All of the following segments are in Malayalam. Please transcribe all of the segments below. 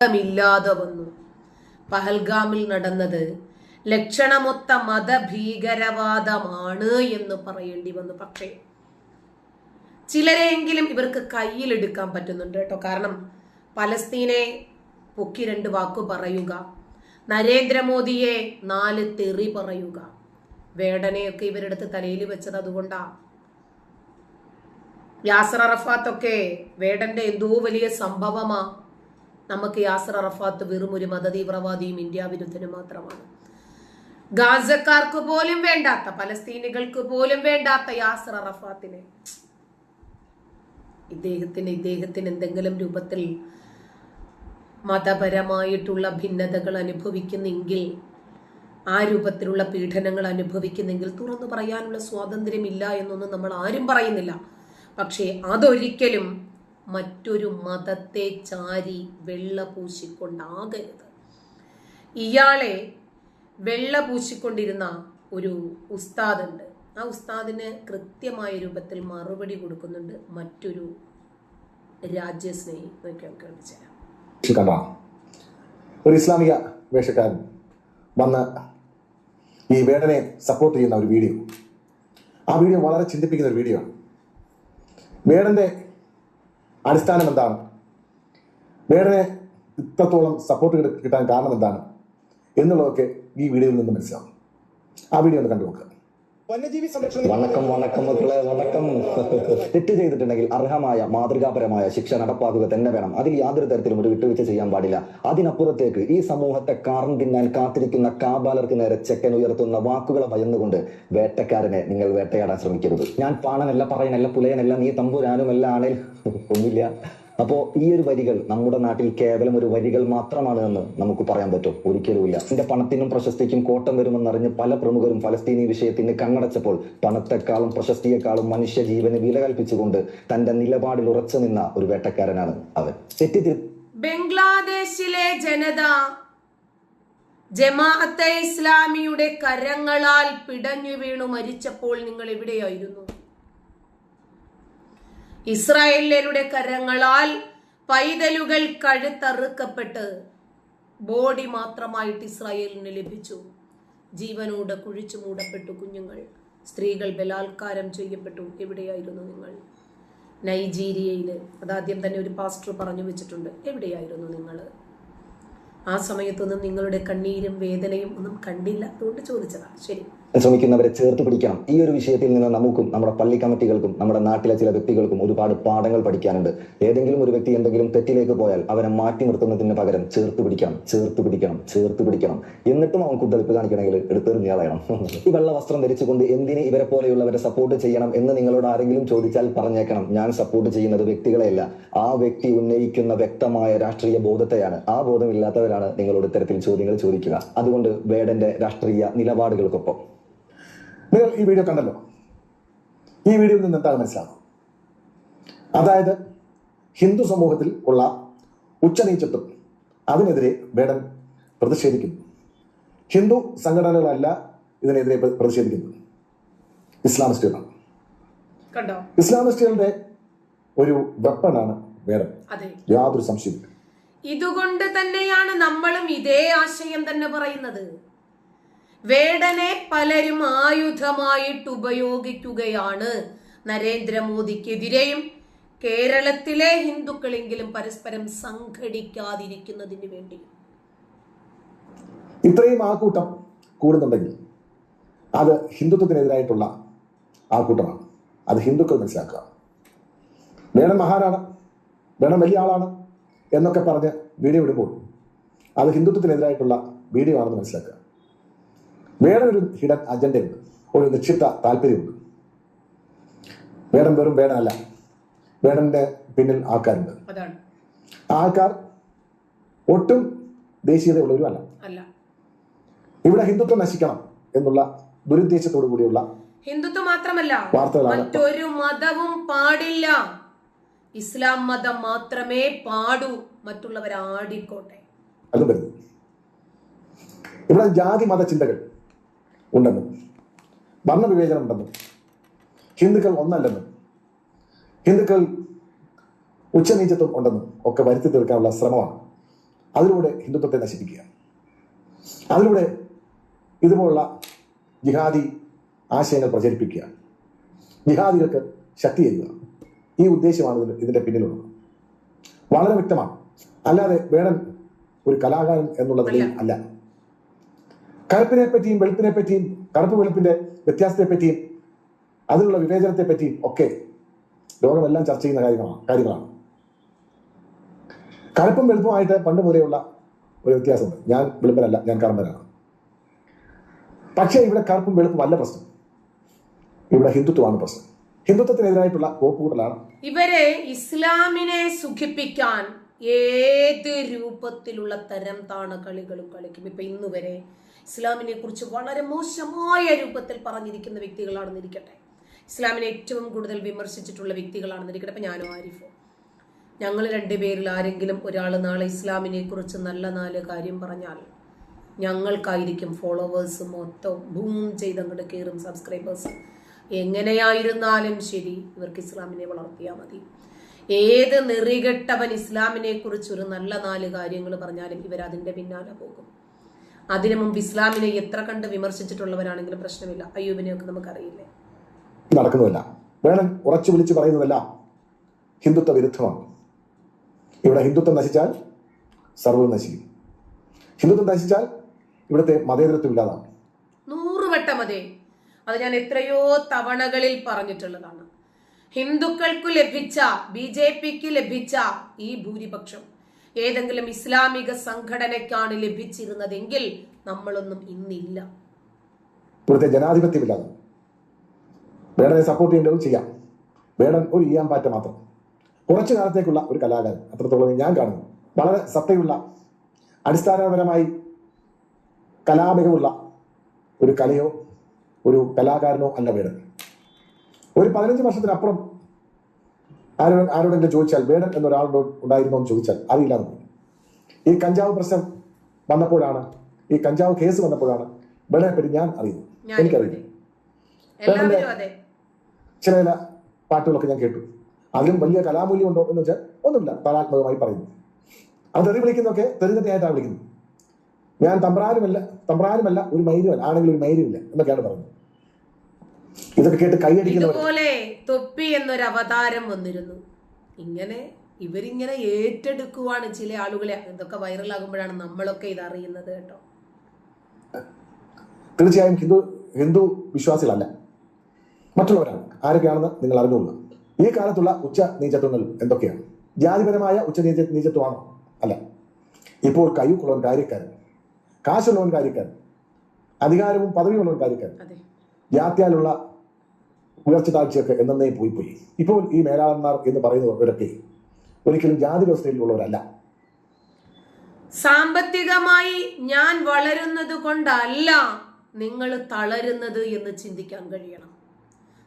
ഇല്ലാതെ വന്നു. പഹൽഗാമിൽ നടന്നത് ലക്ഷണമൊത്ത മതഭീകരവാദമാണ് എന്ന് പറയേണ്ടി വന്നു. പക്ഷേ ചിലരെങ്കിലും ഇവർക്ക് കയ്യിലെടുക്കാൻ പറ്റുന്നുണ്ട് കേട്ടോ. കാരണം പലസ്തീനെ പൊക്കി രണ്ട് വാക്കു പറയുക നരേന്ദ്രമോദിയെ നാല് തെറി പറയുക വേടനെയൊക്കെ ഇവരെടുത്ത് തലയിൽ വെച്ചത് അതുകൊണ്ടാ. യാസർ അറഫാത്തൊക്കെ വേടന്റെ എന്തോ വലിയ സംഭവമാ. നമുക്ക് യാസർ അറഫാത്ത് വെറും ഒരു മതതീവ്രവാദിയും ഇന്ത്യ വിരുദ്ധനും മാത്രമാണ്. ഗാസക്കാർക്ക് പോലും വേണ്ടാത്ത പലസ്തീനികൾക്ക് പോലും വേണ്ടാത്ത യാസർ അറഫാത്തിനെ. ഇദ്ദേഹത്തിന് ഇദ്ദേഹത്തിന് എന്തെങ്കിലും രൂപത്തിൽ മതപരമായിട്ടുള്ള ഭിന്നതകൾ അനുഭവിക്കുന്നെങ്കിൽ ആ രൂപത്തിലുള്ള പീഡനങ്ങൾ അനുഭവിക്കുന്നെങ്കിൽ തുറന്നു പറയാനുള്ള സ്വാതന്ത്ര്യമില്ല എന്നൊന്നും നമ്മൾ ആരും പറയുന്നില്ല. പക്ഷേ അതൊരിക്കലും മറ്റൊരു മതത്തെ ചാരി വെള്ള പൂശിക്കൊണ്ടാകരുത്. ഇയാളെ വെള്ള പൂശിക്കൊണ്ടിരുന്ന ഒരു ഉസ്താദുണ്ട്. ആ ഉസ്താദിന് കൃത്യമായ രൂപത്തിൽ മറുപടി കൊടുക്കുന്നുണ്ട്. മറ്റൊരു രാജ്യസ്നേഹി ഒരു ഇസ്ലാമിക വേഷക്കാരൻ വന്ന് ഈ വേടനെ സപ്പോർട്ട് ചെയ്യുന്ന ഒരു വീഡിയോ. ആ വീഡിയോ വളരെ ചിന്തിപ്പിക്കുന്ന ഒരു വീഡിയോ ആണ്. വേടന്റെ അടിസ്ഥാനം എന്താണ്? വേറെ ഇത്രത്തോളം സപ്പോർട്ട് കിട്ടാൻ കാരണം എന്താണ്? എന്നുള്ളതൊക്കെ ഈ വീഡിയോയിൽ നിന്ന് മനസ്സിലാവും. ആ വീഡിയോ ഒന്ന് കണ്ടു നോക്കുക വന്യജീവി സംരക്ഷണ വണക്കം വണക്കം മക്കളെ വണക്കം. തെറ്റ് ചെയ്തിട്ടുണ്ടെങ്കിൽ അർഹമായ മാതൃകാപരമായ ശിക്ഷ നടപ്പാക്കുക തന്നെ വേണം. അതിൽ യാതൊരു തരത്തിലും ഒരു വിട്ടുവീഴ്ച ചെയ്യാൻ പാടില്ല. അതിനപ്പുറത്തേക്ക് ഈ സമൂഹത്തെ കാർന്ന് തിന്നാൻ കാത്തിരിക്കുന്ന കാബാലർക്ക് നേരെ ചെക്കൻ ഉയർത്തുന്ന വാക്കുകളെ ഭയന്നുകൊണ്ട് വേട്ടക്കാരനെ നിങ്ങൾ വേട്ടയാടാൻ ശ്രമിക്കരുത്. ഞാൻ പാണനല്ല പറയനല്ല പുലയനല്ല നീ തമ്പുരാനുമല്ല ആണേൽ ഒന്നുമില്ല. അപ്പോ ഈ ഒരു വരികൾ നമ്മുടെ നാട്ടിൽ കേവലം ഒരു വരികൾ മാത്രമാണ് എന്ന് നമുക്ക് പറയാൻ പറ്റും. ഒരിക്കലുമില്ല. എന്റെ പണത്തിനും പ്രശസ്തിക്കും കോട്ടം വരുമെന്നറിഞ്ഞ് പല പ്രമുഖരും ഫലസ്തീനി വിഷയത്തിന് കണ്ണടച്ചപ്പോൾ പണത്തെക്കാളും പ്രശസ്തിയെക്കാളും മനുഷ്യ ജീവന് വില കൽപ്പിച്ചുകൊണ്ട് തന്റെ നിലപാടിൽ ഉറച്ചു നിന്ന ഒരു വേട്ടക്കാരനാണ് അവൻ. തെറ്റിദ്ധി ബംഗ്ലാദേശിലെ ജനത ജമാഅത്തെ ഇസ്ലാമിയുടെ കരങ്ങളാൽ പിടഞ്ഞു വീണു മരിച്ചപ്പോൾ നിങ്ങൾ എവിടെയായിരുന്നു? ഇസ്രായേലരുടെ കരങ്ങളാൽ പൈതലുകൾ കഴുത്തറുക്കപ്പെട്ട് ബോഡി മാത്രമായിട്ട് ഇസ്രായേലിന് ലഭിച്ചു. ജീവനോട് കുഴിച്ചു മൂടപ്പെട്ടു കുഞ്ഞുങ്ങൾ. സ്ത്രീകൾ ബലാത്കാരം ചെയ്യപ്പെട്ടു. എവിടെയായിരുന്നു നിങ്ങൾ? നൈജീരിയയിൽ അതാദ്യം തന്നെ ഒരു പാസ്റ്റർ പറഞ്ഞു വെച്ചിട്ടുണ്ട്. എവിടെയായിരുന്നു നിങ്ങൾ? ആ സമയത്തൊന്നും നിങ്ങളുടെ കണ്ണീരും വേദനയും ഒന്നും കണ്ടില്ല. അതുകൊണ്ട് ചോദിച്ചതാ ശരി. ശ്രമിക്കുന്നവരെ ചേർത്ത് പിടിക്കണം. ഈ ഒരു വിഷയത്തിൽ നിന്ന് നമുക്കും നമ്മുടെ പള്ളി കമ്മിറ്റികൾക്കും നമ്മുടെ നാട്ടിലെ ചില വ്യക്തികൾക്കും ഒരുപാട് പാഠങ്ങൾ പഠിക്കാനുണ്ട്. ഏതെങ്കിലും ഒരു വ്യക്തി എന്തെങ്കിലും തെറ്റിലേക്ക് പോയാൽ അവരെ മാറ്റി നിർത്തുന്നതിന് പകരം ചേർത്ത് പിടിക്കണം ചേർത്ത് പിടിക്കണം ചേർത്ത് പിടിക്കണം. എന്നിട്ടും അവൻ കുത്തളിപ്പ് കാണിക്കണമെങ്കിൽ എടുത്തെറിഞ്ഞ് കളയണം ഈ വെള്ള വസ്ത്രം ധരിച്ചുകൊണ്ട് എന്തിന് ഇവരെ പോലെയുള്ളവരെ സപ്പോർട്ട് ചെയ്യണം എന്ന് നിങ്ങളോട് ആരെങ്കിലും ചോദിച്ചാൽ പറഞ്ഞേക്കണം. ഞാൻ സപ്പോർട്ട് ചെയ്യുന്നത് വ്യക്തികളെയല്ല. ആ വ്യക്തി ഉന്നയിക്കുന്ന വ്യക്തമായ രാഷ്ട്രീയ ബോധത്തെയാണ്. ആ ബോധമില്ലാത്തവരാണ് നിങ്ങളോട് ഇത്തരത്തിൽ ചോദ്യങ്ങൾ ചോദിക്കുക. അതുകൊണ്ട് വേടന്റെ രാഷ്ട്രീയ നിലപാടുകൾക്കൊപ്പം. നിങ്ങൾ ഈ വീഡിയോ കണ്ടല്ലോ. ഈ വീഡിയോയിൽ നിന്ന് എന്താണ് മനസ്സിലാകും അതായത് ഹിന്ദു സമൂഹത്തിൽ ഉള്ള ഉച്ചനീച്ചത്വം അതിനെതിരെ വേടൻ പ്രതിഷേധിക്കുന്നു. ഹിന്ദു സംഘടനകളല്ല ഇതിനെതിരെ പ്രതിഷേധിക്കുന്നു പ്രതിഷേധിക്കുന്നത്. ഇസ്ലാമിസ്റ്റുകളാണ് ഇസ്ലാമിസ്റ്റുകളുടെ ഒരു വെപ്പണാണ് വേടൻ. യാതൊരു സംശയമില്ല ഇതുകൊണ്ട് തന്നെയാണ് നമ്മളും ഇതേ ആശയം തന്നെ പറയുന്നത്. വേടനെ പലരും ആയുധമായിട്ട് ഉപയോഗിക്കുകയാണ് നരേന്ദ്രമോദിക്കെതിരെയും കേരളത്തിലെ ഹിന്ദുക്കളെങ്കിലും പരസ്പരം സംഘടിക്കാതിരിക്കുന്നതിന് വേണ്ടി ഇത്രയും ആൾക്കൂട്ടം കൂടുന്നുണ്ടെങ്കിൽ അത് ഹിന്ദുത്വത്തിനെതിരായിട്ടുള്ള ആൾക്കൂട്ടമാണ്. അത് ഹിന്ദുക്കൾ മനസ്സിലാക്കുക. വേണം മഹാനാണ് വേണം വലിയ ആളാണ് എന്നൊക്കെ പറഞ്ഞ് വീഡിയോ ഇടുമ്പോൾ അത് ഹിന്ദുത്വത്തിനെതിരായിട്ടുള്ള വീഡിയോ ആണെന്ന് മനസ്സിലാക്കുക. വേണം ഒരു ഹിഡൻ അജണ്ടയുണ്ട്. ഒരു നിക്ഷിപ്ത താല്പര്യമുണ്ട്. വേണം വെറും വേണമല്ല വേണന്റെ പിന്നിൽ ആൾക്കാരുണ്ട്. ആൾക്കാർ ഒട്ടും ദേശീയതയുള്ളവരും അല്ല. ഇവിടെ ഹിന്ദുത്വം നശിക്കണം എന്നുള്ള ദുരുദ്ദേശത്തോടു കൂടിയുള്ള ഹിന്ദുത്വം മാത്രമല്ല മറ്റൊരു മതവും പാടില്ല. ഇസ്ലാം മതം മാത്രമേ പാടൂ. മറ്റുള്ളവർ ആടിക്കോട്ടെ അതും വരുന്നു ഇവിടെ ജാതി മത ചിന്തകൾ. ഉണ്ടെന്നും. വർണവിവേചനം ഉണ്ടെന്നും ഹിന്ദുക്കൾ ഒന്നല്ലെന്നും. ഹിന്ദുക്കൾ ഉച്ചനീചത്വം ഉണ്ടെന്നും ഒക്കെ വരുത്തി തീർക്കാനുള്ള ശ്രമമാണ്. അതിലൂടെ ഹിന്ദുത്വത്തെ നശിപ്പിക്കുക. അതിലൂടെ ഇതുപോലുള്ള ജിഹാദി ആശയങ്ങൾ പ്രചരിപ്പിക്കുക. ജിഹാദികൾക്ക് ശക്തി ചെയ്യുക ഈ ഉദ്ദേശമാണ് ഇതിന് ഇതിന്റെ പിന്നിലുള്ളത്. വളരെ വ്യക്തമാണ്. അല്ലാതെ വേണം ഒരു കലാകാരൻ എന്നുള്ള നിലയിൽ അല്ല. കറുപ്പിനെ പറ്റിയും വെളുപ്പിനെ പറ്റിയും കറുപ്പ് വെളുപ്പിന്റെ വ്യത്യാസത്തെ പറ്റിയും അതിനുള്ള വിവേചനത്തെ പറ്റിയും ഒക്കെ ലോകമെല്ലാം ചർച്ച ചെയ്യുന്ന കാര്യങ്ങളാണ് കാര്യങ്ങളാണ്. കറുപ്പും വെളുപ്പുമായിട്ട് പണ്ട് പോലെയുള്ള ഒരു വ്യത്യാസമുണ്ട്. ഞാൻ വെളുപ്പനല്ല ഞാൻ കറുമ്പനാണ് പക്ഷേ ഇവിടെ കറുപ്പും വെളുപ്പും അല്ല പ്രശ്നം. ഇവിടെ ഹിന്ദുത്വമാണ് പ്രശ്നം. ഹിന്ദുത്വത്തിനെതിരായിട്ടുള്ള കോപ്പുകൂടലാണ് ഇവരെ ഇസ്ലാമിനെ സുഖിപ്പിക്കാൻ ഏത് രൂപത്തിലുള്ള തരം താണ കളികളും കളിക്കും ഇപ്പൊ ഇന്ന് വരെ ഇസ്ലാമിനെ കുറിച്ച് വളരെ മോശമായ രൂപത്തിൽ പറഞ്ഞിരിക്കുന്ന വ്യക്തികളാണെന്നിരിക്കട്ടെ ഇസ്ലാമിനെ ഏറ്റവും കൂടുതൽ വിമർശിച്ചിട്ടുള്ള വ്യക്തികളാണെന്നിരിക്കട്ടെ ഇപ്പൊ ഞാനും ആരിഫോ. ഞങ്ങൾ രണ്ടുപേരിൽ ആരെങ്കിലും ഒരാൾ നാളെ ഇസ്ലാമിനെ കുറിച്ച് നല്ല നാല് കാര്യം പറഞ്ഞാൽ ഞങ്ങൾക്കായിരിക്കും ഫോളോവേഴ്സ് മൊത്തം ബൂം ചെയ്തങ്ങോട്ട് കയറും സബ്സ്ക്രൈബേഴ്സ് എങ്ങനെയായിരുന്നാലും ശരി ഇവർക്ക് ഇസ്ലാമിനെ വളർത്തിയാൽ മതി. ഏത് നെറികെട്ടവൻ ഇസ്ലാമിനെ കുറിച്ച് ഒരു നല്ല നാല് കാര്യങ്ങൾ പറഞ്ഞാലും ഇവരതിന്റെ പിന്നാലെ പോകും. അതിനു മുമ്പ് ഇസ്ലാമിനെ എത്ര കണ്ട് വിമർശിച്ചിട്ടുള്ളവരാണെങ്കിലും പ്രശ്നമില്ല. അയ്യൂബിനെയൊക്കെ നമുക്കറിയില്ലേ? നടക്കുന്നതല്ല വേണം ഉറച്ചു വിളിച്ചു പറയുന്നതല്ല ഹിന്ദുത്വ വിരുദ്ധമാണ്. ഇവിടെ ഹിന്ദുത്വം നശിച്ചാൽ സർവം നശിക്കും. ഹിന്ദുത്വം നശിച്ചാൽ ഇവിടുത്തെ മതേതരത്വം ഇല്ലാതാണ് നൂറ് വട്ടം അതെ. അത് ഞാൻ എത്രയോ തവണകളിൽ പറഞ്ഞിട്ടുള്ളതാണ്. ഹിന്ദുക്കൾക്ക് ലഭിച്ച ബി ജെ പിക്ക് ലഭിച്ച ഈ ഭൂരിപക്ഷം ഏതെങ്കിലും ഇസ്ലാമിക സംഘടനയ്ക്കാണ് ലഭിച്ചിരുന്നതെങ്കിൽ നമ്മളൊന്നും ഇന്നില്ല. ഇവിടുത്തെ ജനാധിപത്യമില്ലാതെ വേടനെ സപ്പോർട്ട് ചെയ്യേണ്ടത് ചെയ്യാം. വേടൻ ഒരു ഈയാമ്പാറ്റ മാത്രം. കുറച്ചു കാലത്തേക്കുള്ള ഒരു കലാകാരൻ അത്രത്തോളം ഞാൻ കാണുന്നു. വളരെ സത്തയുള്ള അടിസ്ഥാനപരമായി കലാമികമുള്ള ഒരു കലയോ ഒരു കലാകാരനോ അല്ല വേടൻ ഒരു പതിനഞ്ച് വർഷത്തിനപ്പുറം ആരോ ആരോടെങ്കിലും ചോദിച്ചാൽ വേടൻ എന്നൊരാളോട് ഉണ്ടായിരുന്നോ എന്ന് ചോദിച്ചാൽ അറിയില്ലാന്ന് പോയി ഈ കഞ്ചാവ് പ്രശ്നം വന്നപ്പോഴാണ് ഈ കഞ്ചാവ് കേസ് വന്നപ്പോഴാണ് വേടനെ പറ്റി ഞാൻ അറിയുന്നു എനിക്കറിയില്ല. ചില ചില പാട്ടുകളൊക്കെ ഞാൻ കേട്ടു. അതിലും വലിയ കലാമൂല്യം ഉണ്ടോ എന്ന് വെച്ചാൽ ഒന്നുമില്ല കലാത്മകമായി പറയുന്നു. അത് തെറി വിളിക്കുന്നൊക്കെ തെറിഞ്ഞിട്ടായിട്ടാണ് വിളിക്കുന്നത്. ഞാൻ തമ്പ്രാനുമല്ല തമ്പ്രാനുമല്ല ഒരു മൈനുമല്ല ആണെങ്കിൽ ഒരു മൈനുമില്ല എന്നൊക്കെയാണ് പറയുന്നത്. ഇതൊക്കെ കേട്ട് കൈയടിക്കുന്നത് ഇതുപോലെ തൊപ്പി എന്നൊരു അവതാരം വന്നിരുന്നു. ഇങ്ങനെ ഇവരിങ്ങനെ ഏറ്റെടുക്കുവാണ് ചില ആളുകളെ. ഇതൊക്കെ വൈറലാകുമ്പോഴാണ് നമ്മളൊക്കെ ഇത് അറിയുന്നത് കേട്ടോ. തീർച്ചയായും ഹിന്ദു ഹിന്ദു വിശ്വാസികളല്ല. മറ്റുള്ളവരാണ്. ആരൊക്കെയാണെന്ന് നിങ്ങൾ അറിഞ്ഞുകൊള്ളുക. ഈ കാലത്തുള്ള ഉച്ച നീചത്വങ്ങൾ എന്തൊക്കെയാണ്? ജാതിപരമായ ഉച്ച നീച നീചത്വമാണോ? അല്ല. ഇപ്പോൾ കയ്യുക്കുള്ളവൻ കാര്യക്കാരൻ. കാശുള്ളവൻ കാര്യക്കാരൻ. അധികാരവും പദവിയുള്ളവൻ കാര്യക്കാരൻ. ജാത്യാലുള്ള ഉയർച്ച താഴ്ചയൊക്കെ എന്നേ പോയി പോയി. ഇപ്പോൾ ഈ മേലാളന്മാർ എന്ന് പറയുന്നവരൊക്കെ ഒരിക്കലും ജാതി വ്യവസ്ഥയിലുള്ളവരല്ല സാമ്പത്തികമായി ഞാൻ വളരുന്നത് കൊണ്ടല്ല നിങ്ങൾ തളരുന്നത് എന്ന് ചിന്തിക്കാൻ കഴിയണം.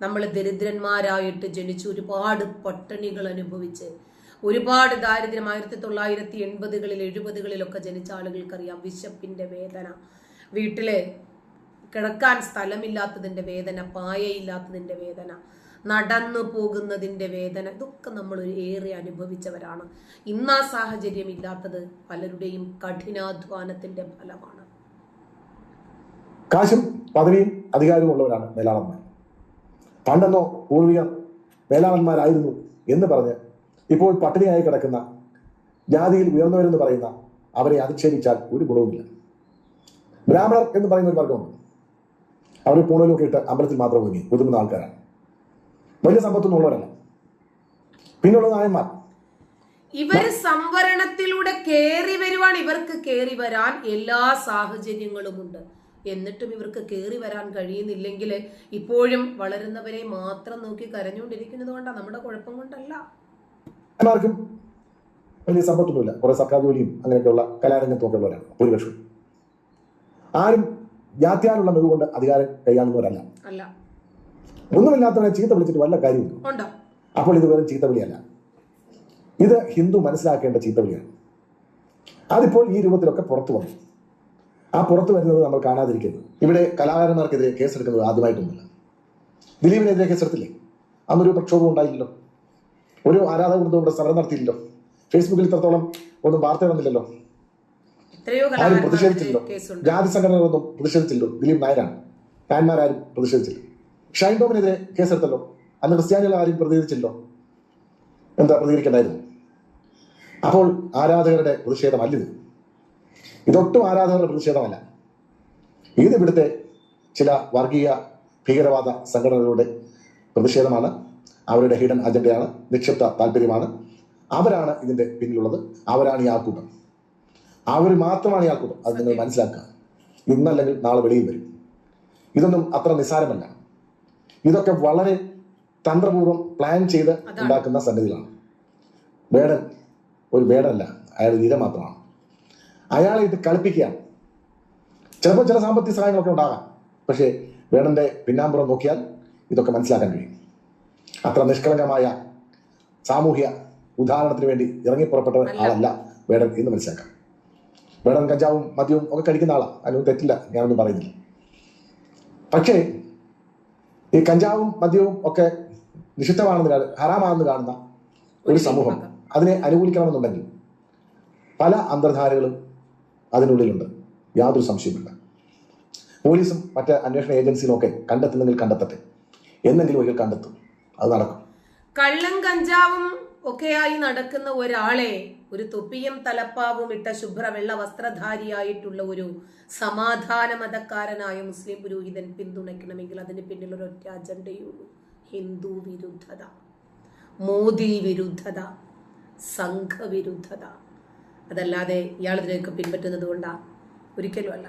നമ്മൾ ദരിദ്രന്മാരായിട്ട് ജനിച്ച് ഒരുപാട് പട്ടണികൾ അനുഭവിച്ച് ഒരുപാട് ദാരിദ്ര്യം ആയിരത്തി തൊള്ളായിരത്തി എൺപതുകളിൽ എഴുപതുകളിലൊക്കെ ജനിച്ച ആളുകൾക്കറിയാം വിശപ്പിന്റെ വേദന. വീട്ടിൽ കിടക്കാൻ സ്ഥലമില്ലാത്തതിന്റെ വേദന പായയില്ലാത്തതിന്റെ വേദന നടന്നു പോകുന്നതിന്റെ വേദന ഇതൊക്കെ നമ്മൾ ഏറെ അനുഭവിച്ചവരാണ്. ഇന്ന് ആ സാഹചര്യം ഇല്ലാത്തത് പലരുടെയും കഠിനാധ്വാനത്തിന്റെ ഫലമാണ്. കാശും പദവിയും അധികാരവും ഉള്ളവരാണ് മേലാളന്മാർ. പണ്ടെന്നോ പൂർവികർ മേലാളന്മാരായിരുന്നു എന്ന് പറഞ്ഞ് ഇപ്പോൾ പട്ടിണിയായി കിടക്കുന്ന ജാതിയിൽ ഉയർന്നവരെന്ന് പറയുന്ന അവരെ അധിക്ഷേപിച്ചാൽ ഒരു ഗുണവുമില്ല. ബ്രാഹ്മണർ എന്ന് പറയുന്ന ഒരു വർഗമുണ്ട്. അവർ പൂണലൊക്കെ ഇട്ട് അമ്പലത്തിൽ മാത്രം ഒതുങ്ങി ഒതുങ്ങുന്ന ആൾക്കാരാണ്. വലിയ സമ്പത്തൊന്നും ഉള്ളവരല്ല പിന്നുള്ള നായന്മാർ. ഇവർ സംവരണത്തിലൂടെ കേറി വരുവാൻ ഇവർക്ക് കേറി വരാൻ എല്ലാ സാഹചര്യങ്ങളുമുണ്ട് എന്നിട്ടും ഇവർക്ക് കേറി വരാൻ കഴിയുന്നില്ലെങ്കിൽ ഇപ്പോഴും വളരുന്നവരെ മാത്രം നോക്കി കരഞ്ഞുകൊണ്ടിരിക്കുന്നത് കൊണ്ടാണ് നമ്മുടെ കുഴപ്പം കൊണ്ടല്ല. എല്ലാവർക്കും വലിയ സമ്പത്തൊന്നുമില്ല. കുറെ സർക്കാർ ജോലിയും അങ്ങനെയൊക്കെയുള്ള കലാരംഗത്തൊക്കെ ഉള്ളവരാണ് ഭൂരിപക്ഷം. ആരും ജാത്യാനുള്ള മികവുകൊണ്ട് അധികാരം കൈയാളുന്നവരല്ല അല്ല. ഒന്നുമില്ലാത്തവനെ ചീത്ത വിളിച്ചിട്ട് വല്ല കാര്യം അപ്പോൾ ഇത് വെറും ചീത്തവിളിയല്ല ഇത് ഹിന്ദു മനസ്സിലാക്കേണ്ട ചീത്തവിളിയാണ് അതിപ്പോൾ ഈ രൂപത്തിലൊക്കെ പുറത്തു വന്നു. ആ പുറത്തു വരുന്നത് നമ്മൾ കാണാതിരിക്കുന്നു ഇവിടെ കലാകാരന്മാർക്കെതിരെ കേസെടുക്കുന്നത് ആദ്യമായിട്ടൊന്നുമില്ല. ദിലീപിനെതിരെ കേസെടുത്തില്ലേ? അന്നൊരു പ്രക്ഷോഭം ഉണ്ടായില്ലല്ലോ. ഒരു ആരാധകൃതം കൊണ്ട് ഇവിടെ സമരം നടത്തിയില്ലല്ലോ. ഫേസ്ബുക്കിൽ ഇത്രത്തോളം ഒന്നും വാർത്ത വന്നില്ലല്ലോ ആരും കലാകാരന്മാർക്ക് പ്രതിഷേധിച്ചില്ലോ കേസുണ്ട്. ജാതി സംഘടനകളൊന്നും പ്രതിഷേധിച്ചില്ലോ ദിലീപ് നായരാണ്. ഫാൻമാരാരും പ്രതിഷേധിച്ചില്ല ഷൈൻ ടോമിനെതിരെ കേസെടുത്തല്ലോ. അന്ന് ക്രിസ്ത്യാനികൾ ആരും പ്രതികരിച്ചില്ലോ എന്താ പ്രതികരിക്കണ്ടായിരുന്നു? അപ്പോൾ ആരാധകരുടെ പ്രതിഷേധമല്ലിത്? ഇതൊട്ടും ആരാധകരുടെ പ്രതിഷേധമല്ല. ഇത് ഇവിടുത്തെ ചില വർഗീയ ഭീകരവാദ സംഘടനകളുടെ പ്രതിഷേധമാണ്. അവരുടെ ഹിഡൻ അജണ്ടയാണ് നിക്ഷിപ്ത താല്പര്യമാണ്. അവരാണ് ഇതിന്റെ പിന്നിലുള്ളത്. അവരാണ് ഈ ആൾക്കൂട്ടം. അവർ മാത്രമാണ് ഇയാൾ കുടുംബം അത് നിങ്ങൾ മനസ്സിലാക്കുക. ഇന്നല്ലെങ്കിൽ നാളെ വെളിയിൽ വരും. ഇതൊന്നും അത്ര നിസ്സാരമല്ല. ഇതൊക്കെ വളരെ തന്ത്രപൂർവം പ്ലാൻ ചെയ്ത് ഉണ്ടാക്കുന്ന സംഗതികളാണ് വേടൻ ഒരു വേടനല്ല. അയാൾ നിര മാത്രമാണ്. അയാളെ ഇട്ട് കളിപ്പിക്കുകയാണ്. ചിലപ്പോൾ ചില സാമ്പത്തിക സഹായങ്ങളൊക്കെ ഉണ്ടാകാം. പക്ഷേ വേടന്റെ പിന്നാമ്പുറം നോക്കിയാൽ ഇതൊക്കെ മനസ്സിലാക്കാൻ കഴിയും. അത്ര നിഷ്കളങ്കമായ സാമൂഹ്യ ഉദാഹരണത്തിന് വേണ്ടി ഇറങ്ങി പുറപ്പെട്ട ആളല്ല വേടൻ എന്ന് മനസ്സിലാക്കാം. വേടൻ കഞ്ചാവും മദ്യവും ഒക്കെ കഴിക്കുന്ന ആളാണ് അതിനൊന്നും തെറ്റില്ല. ഞാനൊന്നും പറയുന്നില്ല. പക്ഷേ ഈ കഞ്ചാവും മദ്യവും ഒക്കെ നിഷിദ്ധമാണെന്ന് കാണുന്ന ഹറാമാണെന്ന് കാണുന്ന ഒരു സമൂഹം അതിനെ അനുകൂലിക്കണമെന്നുണ്ടെങ്കിൽ പല അന്തർധാരകളും അതിനുള്ളിലുണ്ട്. യാതൊരു സംശയമില്ല പോലീസും മറ്റ് അന്വേഷണ ഏജൻസിയും ഒക്കെ കണ്ടെത്തുന്നെങ്കിൽ കണ്ടെത്തട്ടെ. എന്നെങ്കിലും ഒരിക്കൽ കണ്ടെത്തും. അത് നടക്കും. കള്ളം കഞ്ചാവും ഒക്കെയായി നടക്കുന്ന ഒരാളെ ഒരു തൊപ്പിയും തലപ്പാവും ഇട്ട ശുഭ്ര വെള്ള വസ്ത്രധാരിയായിട്ടുള്ള ഒരു സമാധാന മതക്കാരനായ മുസ്ലിം പുരോഹിതൻ പിന്തുണയ്ക്കണമെങ്കിൽ അതിന് പിന്നിൽ ഒരു ഒറ്റ അജണ്ടയുള്ളൂ. ഹിന്ദു വിരുദ്ധത മോദി വിരുദ്ധത സംഘവിരുദ്ധത. അതല്ലാതെ ഇയാൾ ഇതിനെയൊക്കെ പിൻപറ്റുന്നത് കൊണ്ടാ ഒരിക്കലും അല്ല